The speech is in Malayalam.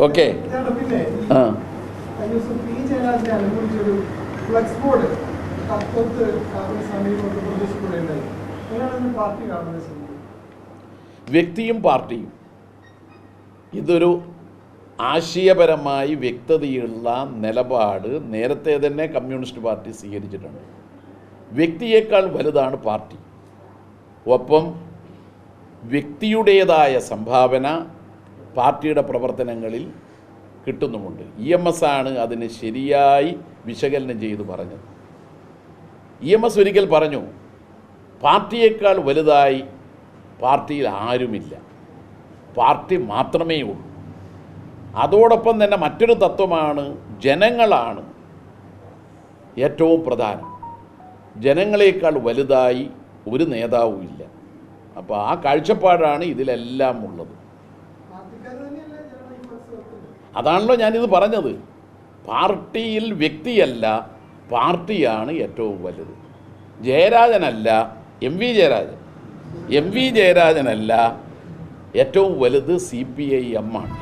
ഓക്കെ. ആ. വ്യക്തിയും പാർട്ടിയും. ഇതൊരു ആശയപരമായി വ്യക്തതയുള്ള നിലപാട് നേരത്തെ തന്നെ കമ്മ്യൂണിസ്റ്റ് പാർട്ടി സ്വീകരിച്ചിട്ടുണ്ട്. വ്യക്തിയേക്കാൾ വലുതാണ് പാർട്ടി. ഒപ്പം വ്യക്തിയുടേതായ സംഭാവന പാർട്ടിയുടെ പ്രവർത്തനങ്ങളിൽ കിട്ടുന്നുമുണ്ട്. ഇ എം എസ് ആണ് അതിന് ശരിയായി വിശകലനം ചെയ്ത് പറഞ്ഞത്. ഇ എം എസ് ഒരിക്കൽ പറഞ്ഞു പാർട്ടിയേക്കാൾ വലുതായി പാർട്ടിയിൽ ആരുമില്ല. പാർട്ടി മാത്രമേ ഉള്ളൂ. അതോടൊപ്പം തന്നെ മറ്റൊരു തത്വമാണ് ജനങ്ങളാണ് ഏറ്റവും പ്രധാനം. ജനങ്ങളെക്കാൾ വലുതായി ഒരു നേതാവും ഇല്ല അപ്പോൾ ആ കാഴ്ചപ്പാടാണ് ഇതിലെല്ലാം ഉള്ളത്. അതാണല്ലോ ഞാനിത് പറഞ്ഞത്. പാർട്ടിയിൽ വ്യക്തിയല്ല പാർട്ടിയാണ് ഏറ്റവും വലുത്. ജയരാജനല്ല M V Jayarajan. M V ജയരാജനല്ല ഏറ്റവും വലുത് സി പി ഐ എം ആണ്.